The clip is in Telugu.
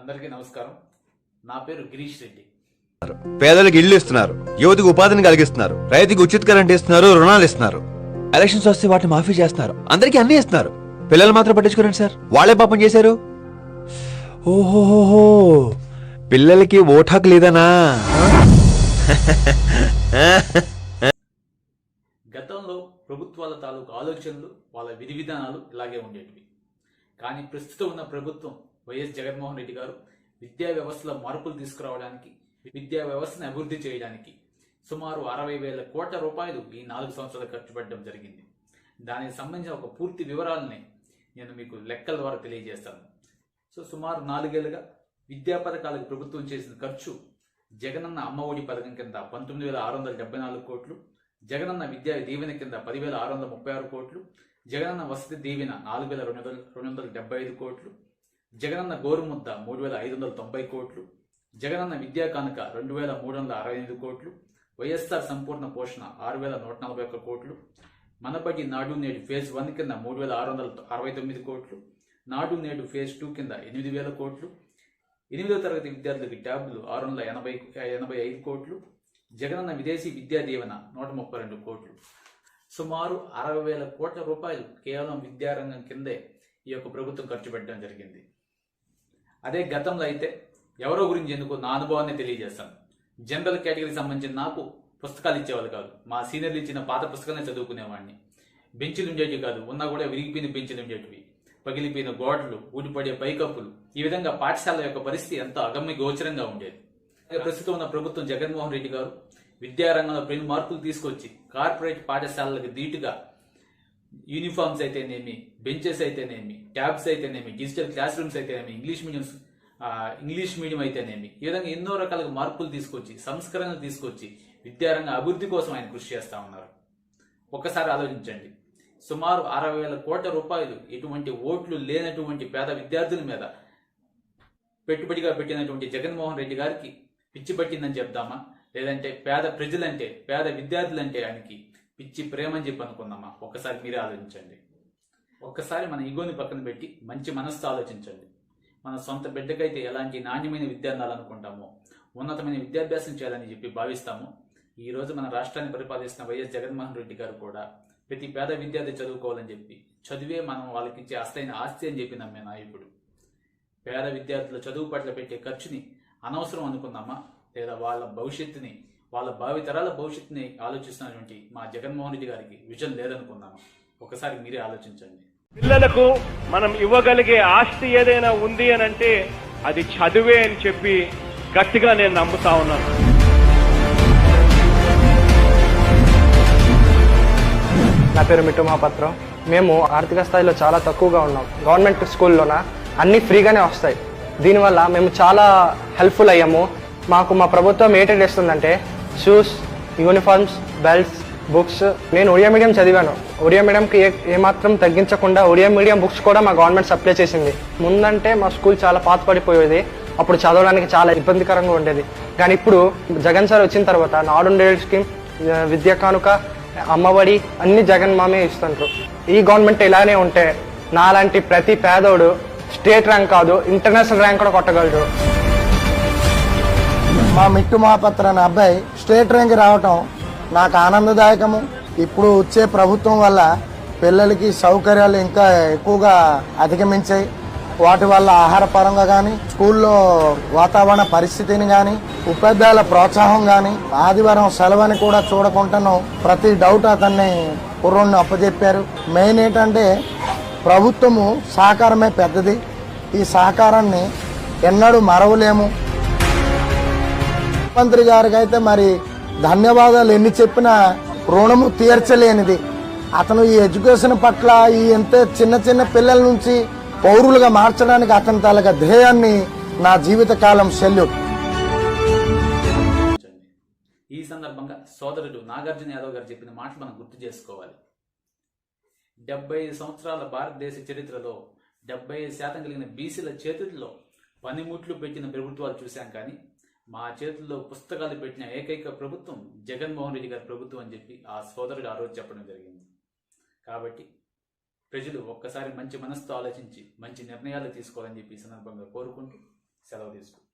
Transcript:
అందరికీ నమస్కారం. నా పేరు గిరీష్ రెడ్డి. పేదలకు ఇళ్ళు ఇస్తున్నారు యువతకు ఉపాధిని కలిగిస్తున్నారు రైతుకు ఉచిత కరెంట్ ఇస్తున్నారు రుణాలు ఇస్తున్నారు. ఎలక్షన్స్ వస్తే వాటిని మాఫీ చేస్తున్నారు అందరికీ అన్ని ఇస్తున్నారు. పిల్లలు మాత్రం పట్టించుకోరండి సార్. వాళ్ళే పాపం చేశారు. ఓహోహోహో పిల్లలకి ఓటు హక్కు లేదనా? గతంలో ప్రభుత్వాల తాలూకు ఆలోచనలు వాళ్ళ విధి విధానాలు ఇలాగే ఉండేటివి. కానీ ప్రస్తుతం ఉన్న ప్రభుత్వం వైఎస్ జగన్మోహన్ రెడ్డి గారు విద్యా వ్యవస్థలో మార్పులు తీసుకురావడానికి విద్యా వ్యవస్థను అభివృద్ధి చేయడానికి సుమారు అరవై వేల కోట్ల రూపాయలు ఈ నాలుగు సంవత్సరాలు ఖర్చు పెట్టడం జరిగింది. దానికి సంబంధించిన ఒక పూర్తి వివరాలని నేను మీకు లెక్కల ద్వారా తెలియజేస్తాను. సో సుమారు నాలుగేళ్ళుగా విద్యా పథకాలకు ప్రభుత్వం చేసిన ఖర్చు జగనన్న అమ్మఒడి పథకం కింద పంతొమ్మిది వేల ఆరు వందల డెబ్బై నాలుగు కోట్లు జగనన్న విద్యా దీవెన కింద పదివేల ఆరు వందల ముప్పై ఆరు కోట్లు జగనన్న వసతి దీవెన నాలుగు వేల రెండు వందల రెండు వందల డెబ్బై ఐదు కోట్లు జగనన్న గోరుముద్ద మూడు వేల ఐదు వందల తొంభై కోట్లు జగనన్న విద్యా కానుక రెండు వేల మూడు వందల అరవై ఎనిమిది కోట్లు వైఎస్ఆర్ సంపూర్ణ పోషణ ఆరు వేల నూట నలభై ఒక్క కోట్లు మనబడి నాడు నేడు ఫేజ్ వన్ కింద మూడు వేల ఆరు వందల అరవై తొమ్మిది కోట్లు నాడు నేడు ఫేజ్ టూ కింద ఎనిమిది వేల కోట్లు ఎనిమిదో తరగతి విద్యార్థులకు ట్యాబ్లు ఆరు వందల ఎనభై ఎనభై ఐదు కోట్లు జగనన్న విదేశీ విద్యా దీవెన నూట ముప్పై రెండు కోట్లు. సుమారు అరవై వేల కోట్ల రూపాయలు కేవలం విద్యారంగం కిందే ఈ యొక్క ప్రభుత్వం ఖర్చు పెట్టడం జరిగింది. అదే గతంలో అయితే ఎవరో గురించి ఎందుకు నా అనుభవాన్ని తెలియజేస్తాను. జనరల్ కేటగిరీకి సంబంధించిన నాకు పుస్తకాలు ఇచ్చేవాళ్ళు కాదు. మా సీనియర్లు ఇచ్చిన పాత పుస్తకాలనే చదువుకునేవాడిని. బెంచులు ఉండేటివి కాదు. ఉన్నా కూడా విరిగిపోయిన బెంచులు ఉండేటివి. పగిలిపోయిన గోడలు ఊడిపడే పైకప్పులు. ఈ విధంగా పాఠశాల యొక్క పరిస్థితి ఎంతో అగమ్య గోచరంగా ఉండేది. ప్రస్తుతం ఉన్న ప్రభుత్వం జగన్మోహన్ రెడ్డి గారు విద్యారంగంలో పెను మార్పులు తీసుకొచ్చి కార్పొరేట్ పాఠశాలలకు ధీటుగా యూనిఫామ్స్ అయితేనేమి బెంచెస్ అయితేనేమి ట్యాబ్స్ అయితేనేమి డిజిటల్ క్లాస్ రూమ్స్ అయితేనేమి ఇంగ్లీష్ మీడియం ఇంగ్లీష్ మీడియం అయితేనేమి ఈ విధంగా ఎన్నో రకాలుగా మార్పులు తీసుకొచ్చి సంస్కరణలు తీసుకొచ్చి విద్యారంగ అభివృద్ధి కోసం ఆయన కృషి చేస్తా ఉన్నారు. ఒక్కసారి ఆలోచించండి. సుమారు అరవై వేల కోట్ల రూపాయలు ఎటువంటి ఓట్లు లేనటువంటి పేద విద్యార్థుల మీద పెట్టుబడిగా పెట్టినటువంటి జగన్మోహన్ రెడ్డి గారికి పిచ్చి పట్టిందని చెప్దామా? లేదంటే పేద ప్రజలంటే పేద విద్యార్థులంటే ఆయనకి పిచ్చి ప్రేమ అని చెప్పి అనుకుందామా? ఒక్కసారి మీరే ఆలోచించండి. ఒక్కసారి మన ఈగోని పక్కన పెట్టి మంచి మనస్సు ఆలోచించండి. మన సొంత బిడ్డకైతే ఎలాంటి నాణ్యమైన విద్య అందాలనుకుంటామో ఉన్నతమైన విద్యాభ్యాసం చేయాలని చెప్పి భావిస్తాము ఈరోజు మన రాష్ట్రాన్ని పరిపాలిస్తున్న వైఎస్ జగన్మోహన్ రెడ్డి గారు కూడా ప్రతి పేద విద్యార్థి చదువుకోవాలని చెప్పి చదివే మనం వాళ్ళకి ఇచ్చే అస్తైన ఆస్తి అని చెప్పి నమ్మే నాయకుడు. పేద విద్యార్థుల చదువు పట్ల పెట్టే ఖర్చుని అనవసరం అనుకుందామా? లేదా వాళ్ళ భవిష్యత్తుని వాళ్ళ భావితరాల భవిష్యత్తుని ఆలోచిస్తున్నటువంటి మా జగన్మోహన్ రెడ్డి గారికి విజన్ లేదనుకుందామా. ఒకసారి మీరే ఆలోచించండి. పిల్లలకు మనం ఇవ్వగలిగే ఆస్తి ఏదైనా ఉంది అని అంటే అది చదువే అని చెప్పి గట్టిగా నేను నమ్ముతా ఉన్నాను. నా పేరు మిట్టు మహాపత్రం. మేము ఆర్థిక స్థాయిలో చాలా తక్కువగా ఉన్నాం. గవర్నమెంట్ స్కూల్లోన? అన్నీ ఫ్రీగానే వస్తాయి. దీనివల్ల మేము చాలా హెల్ప్ఫుల్ అయ్యాము. మాకు మా ప్రభుత్వం ఏటెడ్ ఇస్తుందంటే షూస్ యూనిఫార్మ్స్ బెల్ట్స్ బుక్స్ నేను ఒడియా మీడియం చదివాను. ఒడియా మీడియంకి ఏ ఏమాత్రం తగ్గించకుండా ఒడియా మీడియం బుక్స్ కూడా మా గవర్నమెంట్ సప్లై చేసింది. ముందంటే మా స్కూల్ చాలా పాత పడిపోయేది. అప్పుడు చదవడానికి చాలా ఇబ్బందికరంగా ఉండేది. కానీ ఇప్పుడు జగన్ సార్ వచ్చిన తర్వాత నాడు డేల్ స్కీమ్ విద్యా కానుక అమ్మఒడి అన్ని జగన్ మామే ఇస్తుంటారు ఈ గవర్నమెంట్ ఇలానే ఉంటే నాలాంటి ప్రతి పేదోడు స్టేట్ ర్యాంక్ కాదు ఇంటర్నేషనల్ ర్యాంక్ కూడా కొట్టగలడు. మా మిట్టు మహాపత్ర అనే అబ్బాయి స్టేట్ ర్యాంక్ రావటం నాకు ఆనందదాయకము. ఇప్పుడు వచ్చే ప్రభుత్వం వల్ల పిల్లలకి సౌకర్యాలు ఇంకా ఎక్కువగా అధిగమించాయి. వాటి వల్ల ఆహార పరంగా కానీ స్కూల్లో వాతావరణ పరిస్థితిని కానీ ఉపాధ్యాయుల ప్రోత్సాహం కానీ ఆదివారం సెలవని కూడా చూడకుండాను ప్రతి డౌట్ అతన్ని కుర్రోడిని అప్పచెప్పారు మెయిన్ ఏంటంటే ప్రభుత్వము సహకారమే పెద్దది. ఈ సహకారాన్ని ఎన్నడూ మరవలేము. ముఖ్యమంత్రి గారికి అయితే మరి ధన్యవాదాలు. ఎన్ని చెప్పినా రుణము తీర్చలేనిది. అతను ఈ ఎడ్యుకేషన్ పట్ల ఈ ఎంత చిన్న చిన్న పిల్లల నుంచి పౌరులుగా మార్చడానికి అతని తాలూకా ధ్యేయాన్ని నా జీవితకాలం సెల్యూట్ ఈ సందర్భంగా సోదరుడు నాగార్జున యాదవ్ గారు చెప్పిన మాటలు మనం గుర్తు చేసుకోవాలి. డెబ్బై ఐదు సంవత్సరాల భారతదేశ చరిత్రలో డెబ్బై ఐదు శాతం కలిగిన బీసీల చేతుల్లో పనిముట్లు పెట్టిన ప్రభుత్వాలు చూశాం కానీ మా చేతుల్లో పుస్తకాలు పెట్టిన ఏకైక ప్రభుత్వం జగన్మోహన్ రెడ్డి గారి ప్రభుత్వం అని చెప్పి ఆ సోదరుడు ఆ రోజు చెప్పడం జరిగింది. కాబట్టి ప్రజలు ఒక్కసారి మంచి మనస్సుతో ఆలోచించి మంచి నిర్ణయాలు తీసుకోవాలని చెప్పి ఈ సందర్భంగా కోరుకుంటూ సెలవు తీసుకుంటాం